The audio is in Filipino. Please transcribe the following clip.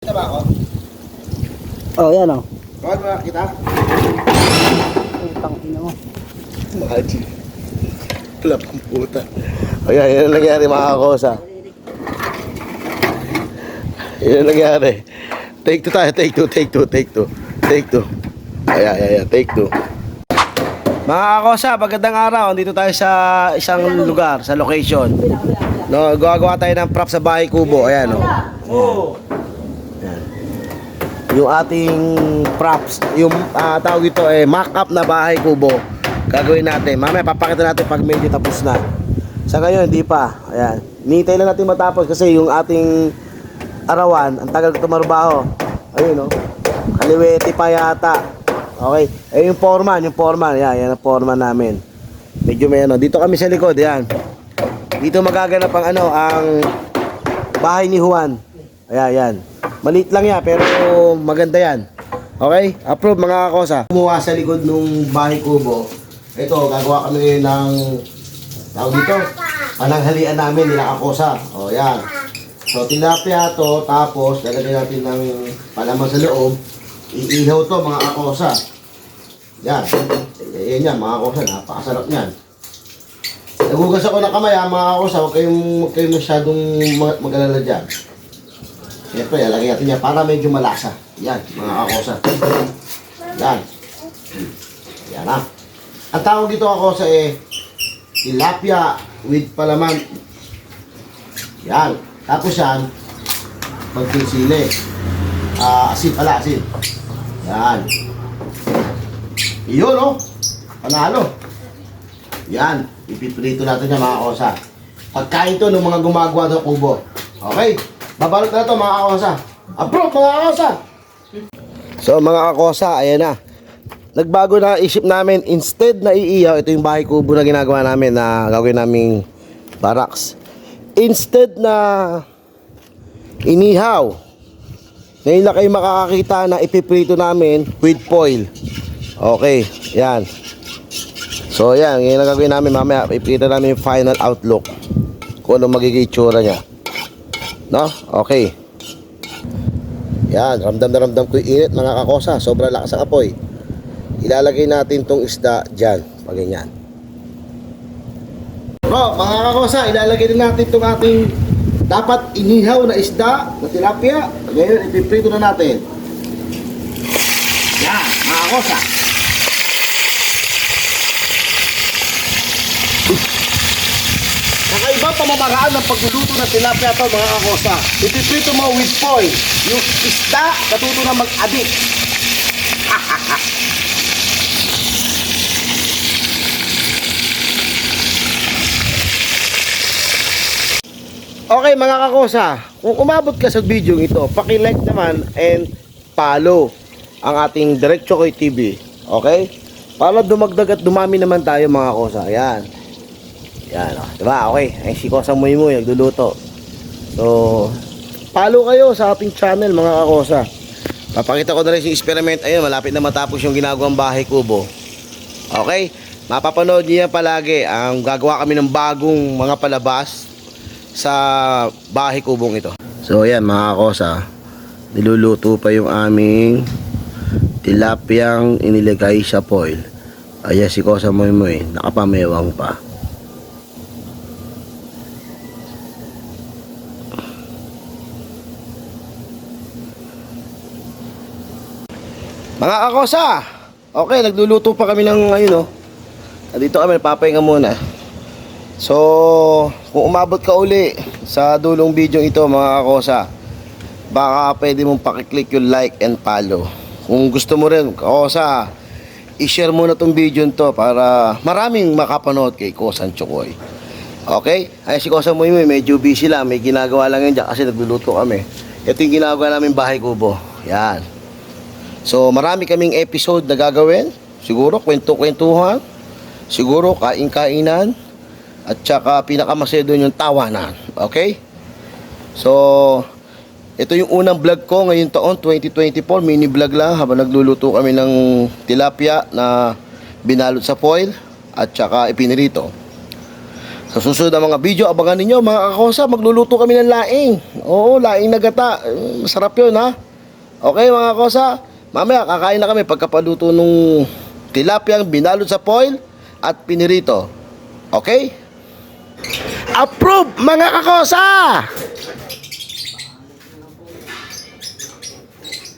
Kita ba ako? Oh, yan oh. Bawal mo na kita? Utang ina mo. Maji. Wala pang puta. Ayan, yun ang nangyari mga kakosa. Yun ang nangyari. Take two tayo, take two, take two, take two. Take two. Ayan, ayan, ayan, take two. Mga kakosa, magandang araw. Dito tayo sa isang lugar, sa location. No, gagawa tayo ng prop sa bahay kubo. Ayan, oh. Ayan. Yung ating props, yung ah, tawag ito eh, mock-up na bahay kubo. Gagawin natin. Mamaya papakita natin pag medyo tapos na. Sa ngayon, hindi pa. Ayan. Nintay lang natin matapos kasi yung ating arawan, ang tagal ko tumarbaho. Ayun, no? Kaliwete pa yata. Okay. Eh, yung foreman, yung foreman. Yan, yan ang foreman namin. Medyo may ano. Dito kami sa likod, yan. Dito magaganap ang ano, ang bahay ni Juan. Ayan, yan. Maliit lang yan, pero maganda yan. Okay? Approve mga kakosa. Kumuha sa likod nung bahay kubo. Ito, gagawa kami ng tawag dito. Pananghalian namin nila kakosa. O, yan. So, tilapia to, tapos lalagyan natin ng palaman sa loob. Iihaw to mga kakosa. Yan. Eh, Yan mga kakosa. Napakasarap yan. Nagugas ako ng kamay ha, mga kakosa. Huwag kayong, huwag kayong masyadong ma- mag-alala dyan. Siyempre, lalagyan natin yan para medyo malasa. Yan, mga kakosa. Yan. Yan ha. Ang tawag dito kakosa eh, tilapia with palaman. Yan. Tapos yan, pagkisili. Ah, asin pala, asin. Yan. Iyon, oh. Panalo. Yan. Ipiprito natin yan, mga kosa. Pagkain to ng mga gumagawa ng kubo. Okay? Babalot na to, mga kosa. Approve, mga kosa. So, mga kakosa, ayan na. Nagbago na isip namin, instead na iiyaw, ito yung bahay kubo na ginagawa namin na gagawin naming barracks. Instead na inihaw, ngayon lang kayo makakakita na ipiprito namin with foil. Okay, yan. So yan, ngayon ang gagawin namin mamaya, ipikita namin yung final outlook. Kung ano magiging itsura niya. No? Okay. Yan, ramdam na ramdam ko yung init mga kakosa. Sobrang lakas ang apoy. Ilalagay natin tong isda dyan. Pag ganyan. Bro, mga kakosa, ilalagay din natin tong ating dapat inihaw na isda na tilapia. Ngayon, ipiprito na natin. Yan, mga kakosa. Pamamaraan ng pagluluto ng tilapia to mga kakosa. Ipiprito mo with foil. Yung isda, natuto na mag-adik. Okay mga kakosa, kung umabot ka sa video ito, paki-like naman and follow ang ating Diretso Koy TV. Okay? Para dumagdag at dumami naman tayo mga kakosa. Ayan. Yan o. Diba? Okay. Ay si Kosa Muy Muy nagluluto. So, follow kayo sa ating channel mga kakosa. Papakita ko na rin yung experiment. Ayun, malapit na matapos yung ginagawang bahay kubo. Okay? Mapapanood niyo palagi. Ang gagawa kami ng bagong mga palabas sa bahay kubong ito. So, ayan mga kakosa. Niluluto pa yung aming tilapiyang inilagay sa foil. Ayan si Kosa Muy Muy. Nakapamewang pa. Mga kakosa, okay, nagluluto pa kami ng ngayon, oh. Dito kami, papahinga muna. So, kung umabot ka uli sa dulong video ito, mga kakosa, baka pwede mong pakiclick yung like and follow. Kung gusto mo rin, kakosa, i-share mo na tong video to para maraming makapanood kay Kosan Chokoy. Okay? Ay si Kosa Muy Muy, medyo busy lang. May ginagawa lang yan dyan kasi nagluluto kami. Ito yung ginagawa namin bahay kubo. Yan. So, marami kaming episode na gagawin. Siguro, kwento-kwentuhan. Siguro, kain-kainan. At saka, pinakamasaya doon yung tawanan. Okay? So, ito yung unang vlog ko ngayong taon, 2024. Mini vlog lang habang nagluluto kami ng tilapia na binalot sa foil at saka ipinirito. Sa susunod na mga video, abangan ninyo mga kakosa, magluluto kami ng laing. Oo, laing na gata. Masarap yun ha. Okay mga kakosa, mamaya kakain na kami pagkapaluto nung tilapiyang binalot sa foil at pinirito. Okay? Approve mga kakosa!